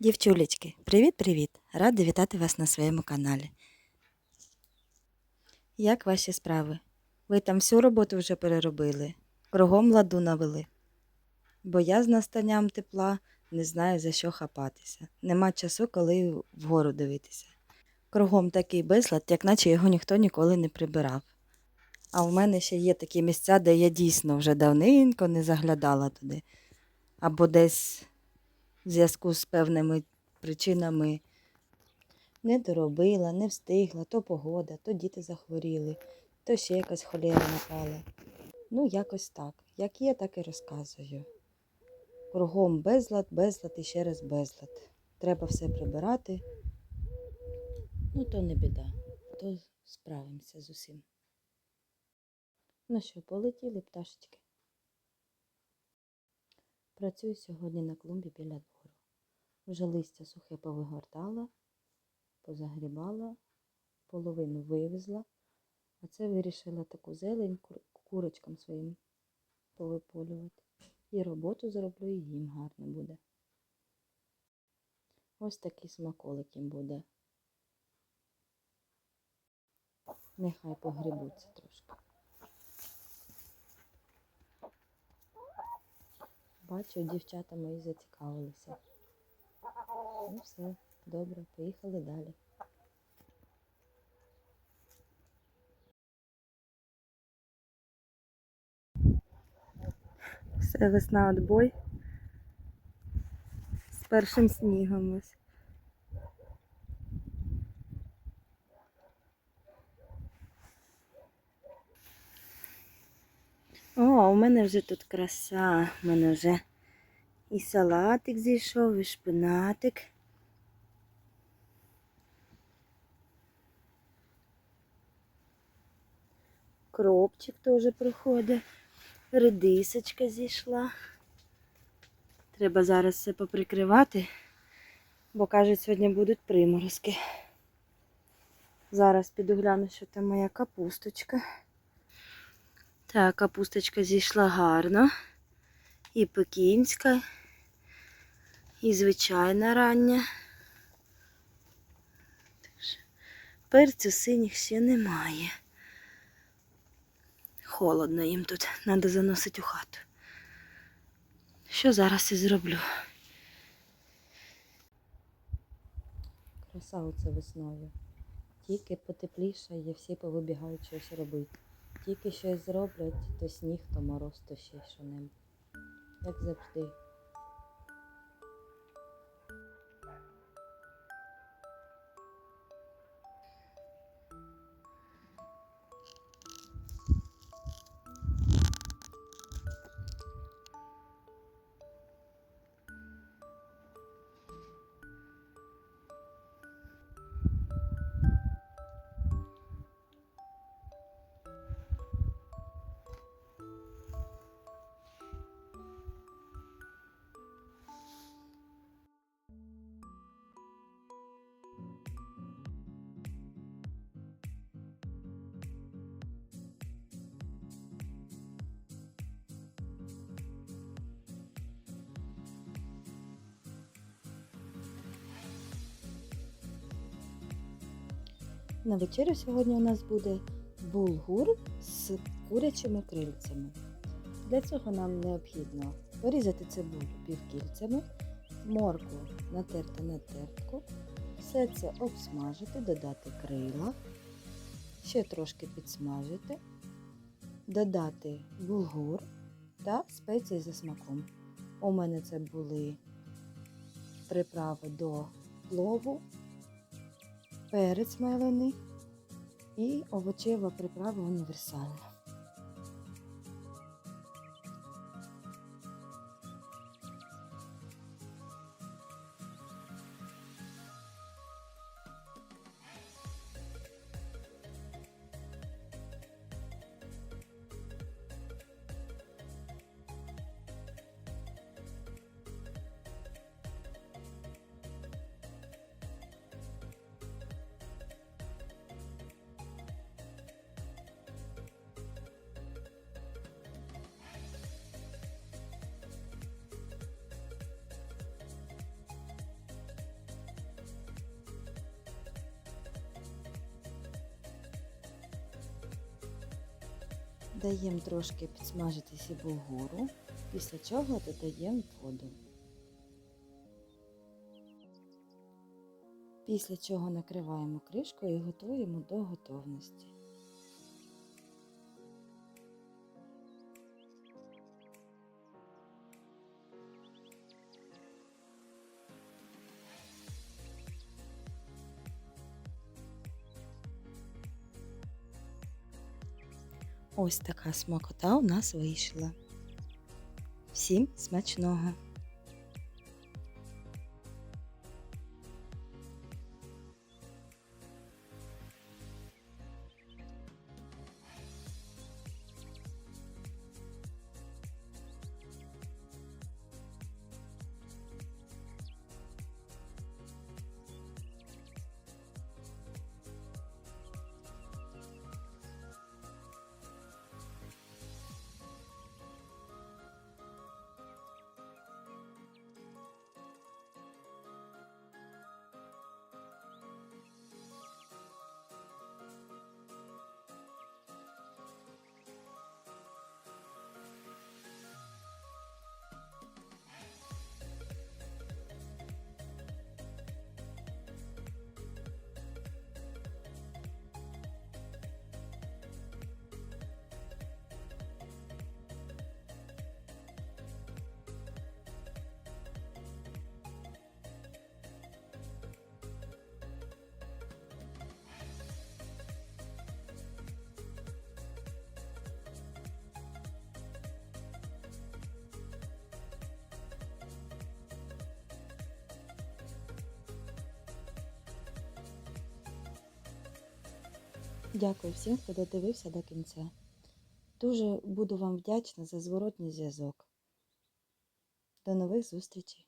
Дівчулечки, привіт-привіт! Рада вітати вас на своєму каналі. Як ваші справи? Ви там всю роботу вже переробили, кругом ладу навели. Бо я з настанням тепла не знаю за що хапатися. Нема часу, коли вгору дивитися. Кругом такий безлад, як наче його ніхто ніколи не прибирав. А в мене ще є такі місця, де я дійсно вже давненько не заглядала туди. Або десь в зв'язку з певними причинами не доробила, не встигла, то погода, то діти захворіли, то ще якась холера напала. Ну, якось так. Як є, так і розказую. Кругом безлад, безлад і ще раз безлад. Треба все прибирати. Ну, то не біда, то справимося з усім. Ну що, полетіли пташечки? Працюю сьогодні на клумбі біля двору. Вже листя сухе повигортала, позагрібала, половину вивезла, а це вирішила таку зелень курочкам своїм повиполювати. І роботу зроблю, і їм гарно буде. Ось такий смаколик їм буде. Нехай погрібуться трошки. Бачу, дівчата мої зацікавилися. Ну все, добре, поїхали далі. Все, весна отбой. З першим снігом ось. О, у мене вже тут краса. У мене вже і салатик зійшов, і шпинатик. Кропчик теж приходить. Редисочка зійшла. Треба зараз все поприкривати, бо кажуть, сьогодні будуть приморозки. Зараз піду гляну, що там моя капусточка. Так, капусточка зійшла гарно. І пекінська, і звичайна рання. Перцю синіх ще немає. Холодно їм тут, треба заносити у хату. Що зараз і зроблю? Краса оце весною. Тільки потеплішає, всі повибігають щось робити. Тільки щось зроблять, то сніг, то мороз, то ще що-небудь. Як завжди. На вечерю сьогодні у нас буде булгур з курячими крильцями. Для цього нам необхідно порізати цибулю півкільцями, моркву натерти на тертку, все це обсмажити, додати крила, ще трошки підсмажити, додати булгур та спеції за смаком. У мене це були приправи до плову, перець мелений і овочева приправа універсальна. Даємо трошки підсмажитися булгуру, після чого додаємо воду. Після чого накриваємо кришкою і готуємо до готовності. Ось така смакота у нас вийшла. Всім смачного! Дякую всім, хто додивився до кінця. Дуже буду вам вдячна за зворотній зв'язок. До нових зустрічей!